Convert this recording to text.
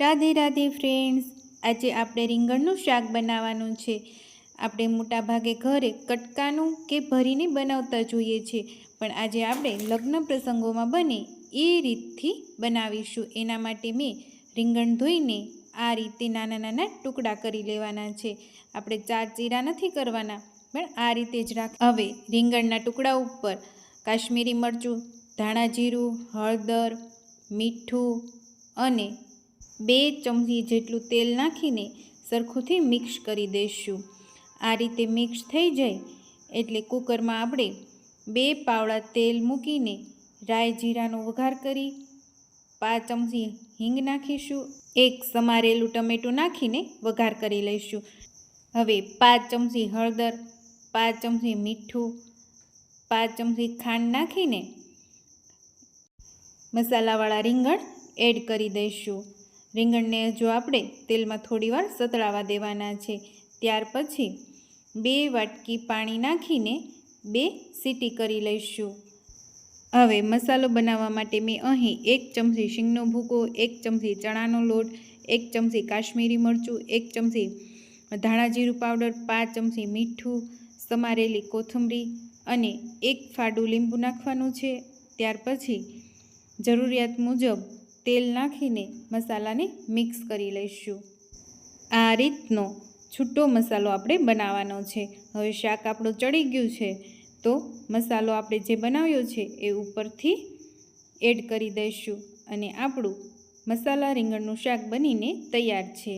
Radhe Radhe friends આજે આપણે રીંગણનું શાક બનાવવાનું છે. આપણે મોટાભાગે ઘરે કટકાનું કે ભરીને બનાવતા જોઈએ છે. પણ આજે આપણે લગ્ન પ્રસંગોમાં બને એ રીતથી બનાવીશું. એના માટે મેં રીંગણ ધોઈને આ રીતે નાના નાના ટુકડા કરી લેવાના છે. આપણે ચાર ચીરા નથી કરવાના, પણ આ રીતે જ રાખ. હવે રીંગણના ટુકડા ઉપર કાશ્મીરી મરચું, ધાણા જીરું, હળદર, મીઠું અને બે ચમચી જેટલું તેલ નાખીને સરખુંથી મિક્સ કરી દઈશું. આ રીતે મિક્સ થઈ જાય એટલે કુકરમાં આપણે બે પાવડા તેલ મૂકીને રાઈ જીરાનો વઘાર કરી પાંચ ચમચી હિંગ નાખીશું, એક સમારેલું ટમેટું નાખીને વઘાર કરી લઈશું. હવે પાંચ ચમચી હળદર, પાંચ ચમચી મીઠું, પાંચ ચમચી ખાંડ નાખીને મસાલાવાળા રીંગણ એડ કરી દઈશું. રીંગણને જો આપણે તેલમાં થોડીવાર સતળાવા દેવાના છે, ત્યાર પછી બે વાટકી પાણી નાખીને બે સીટી કરી લઈશું. હવે મસાલો બનાવવા માટે મેં અહીં એક ચમચી શીંગનો ભૂકો, એક ચમચી ચણાનો લોટ, એક ચમચી કાશ્મીરી મરચું, એક ચમચી ધાણા જીરું પાવડર, પાંચ ચમચી મીઠું, સમારેલી કોથમરી અને એક ફાડું લીંબુ નાખવાનું છે. ત્યાર પછી જરૂરિયાત મુજબ તેલ નાખીને મસાલાને મિક્સ કરી લઈશું. આ રીતનો છૂટો મસાલો આપણે બનાવવાનો છે. હવે શાક આપણું ચડી ગયું છે, તો મસાલો આપણે જે બનાવ્યો છે એ ઉપરથી એડ કરી દઈશું અને આપણું મસાલા રીંગણનું શાક બનીને તૈયાર છે.